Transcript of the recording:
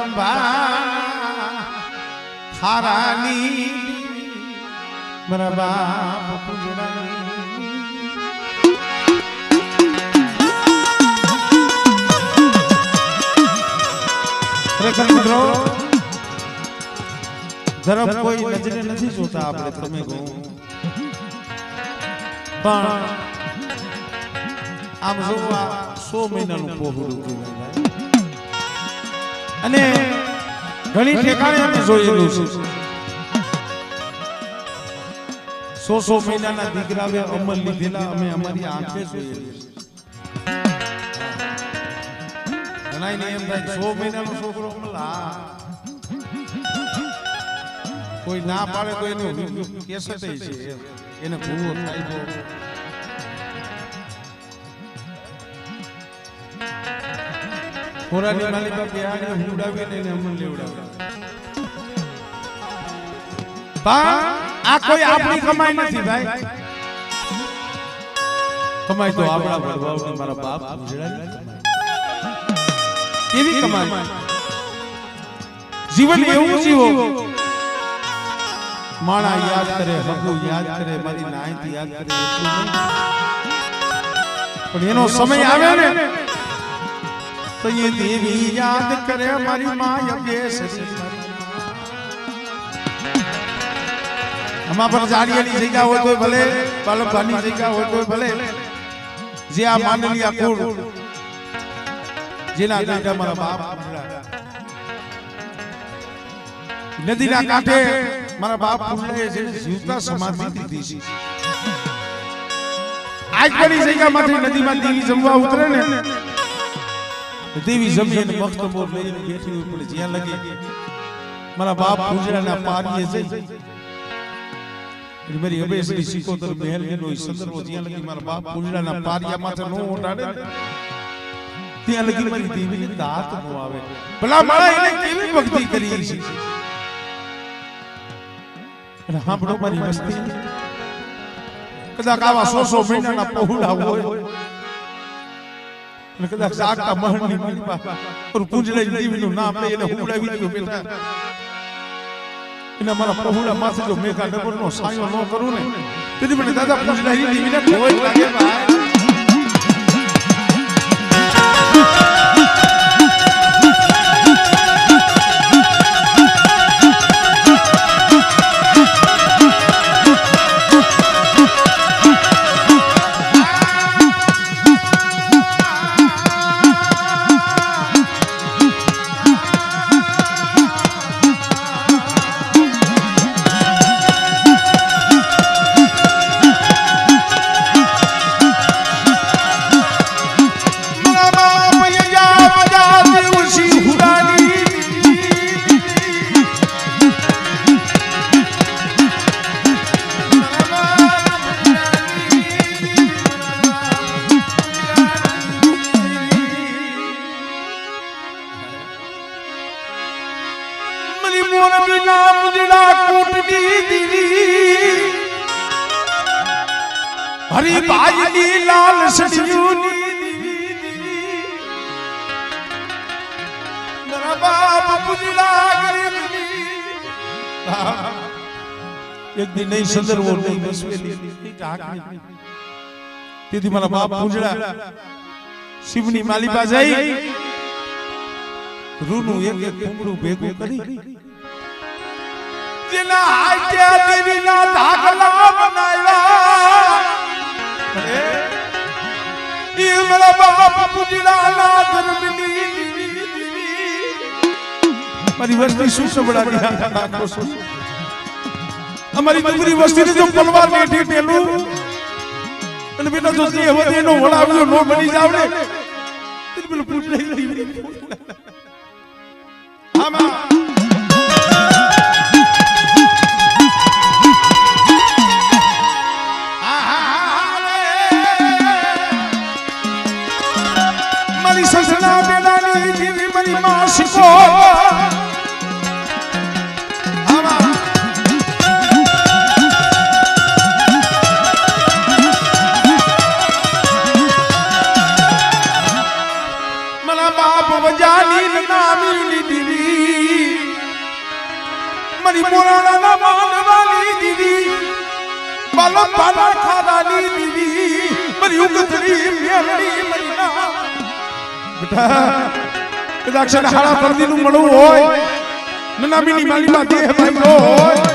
જગદંબા ખારાની મારા બાપ પૂજરાની ખરેખર મિત્રો ધર્મ કોઈ નજરે નથી જોતા આપણે તમે કહો પણ આમ જોવા સો મહિનાનું પોહરું કહેવાય. અને ઘણી ઠેકાણે અમે જોયેલું છે. સો સો મહિનાના દીકરાવે અમલ લીધેલા અમે અમારી આંખે જોયેલી એમ થાય સો મહિનાનો છોકરો અમલ હા. કોઈ ના પાડે તો એનું કેસેટ છે એને ભૂવો થાય તો માલી માલિકા બિહારી હુડાવી ને એને અમલ લેવડાવે. પણ આ કોઈ આપણી કમાઈ નથી ભાઈ. કમાઈ તો આપણા વડવાઓને મારા બાપ ગુજરાતી કેવી કમાઈ? જીવન એવું જીવો. માણા યાદ કરે હગુ યાદ કરે મારી નાયતી યાદ કરે પણ એનો સમય આવે ને. તો એ દેવી યાદ કરે મારી માય યજ્ઞેશ્વરી આમાં પણ જાડિયાની જગ્યા હોય તો ભલે બાલકભાની જગ્યા હોય તો ભલે. જે આ માનલી આ કુળ, જેના દાદા મારા બાપ નદીના કાંઠે મારા બાપ પુંડલાએ જે જીવતા સમાધિ દીધી છે. આજ પણ જગ્યા જગ્યામાંથી નદીમાં દેવી જમવા ઉતરે ને દેવી જમીન મસ્ત મોર લઈને બેઠી હોય પણ જ્યાં લગે. મારા બાપ પૂજરાના પારીએ જઈ. મારી હવેસની સિકોતર મહેલ નો સંદર્ભ જ્યાં લગી મારા બાપ પૂજરાના પારિયા માથે નો ઓટાડે ત્યાં લગી મારી દેવીને દાંત નો આવે. ભલા મારા એને કેવી ભક્તિ કરી છે અને સાંભળો મારી વસ્તી કદાચ આવા સો સો મહિનાના પહોળા હોય. અને કદાચ જાગતા મહણની પર નામ લઈ એને હુવડાવી દીધું બેટા. એના મારા પહોળા માથે જો મેઘા ડબર સાયો ન કરું ને તેથી મને દાદા પૂંજડાઈ દેવીને ભોય લાગે ભાઈ. મરી મોર બિના મુજડા કૂટની દીવી હરી ભાઈની લાલ સડિયુની એક દી નહીં સંદર્ભો નહીં. તેથી મારા બાપ પૂંજડા શિવની માલિકા જઈ રૂનું એક એક કુમડું ભેગું કરી. જેના હાથે દેવીના ધાગલા બનાવ્યા. ઈ મારા બાપ. મારી વસ્તી શું સંભળાવી અમારી મજબૂરી વસ્તી જો પલવાર બેઠી પેલું અને બેટા જો તે હવે એનો વડાવ્યો નો બની જાવડે પેલું પૂછ લઈ આમાં મારી સસના બેડાની દીવી મારી માં શીખો. આમાં મારા બાપ વજાની નામી દીવી મારી મોરાણાના માનવાની દીદી. બાલો બાલા ખાવાની દીદી. મારી ઉગતરી મેલડી મારી ના. બેટા, કદાચ હાડા પરદીનું મળવું હોય. નનામીની માલીમાં દેહ ભાઈનો હોય.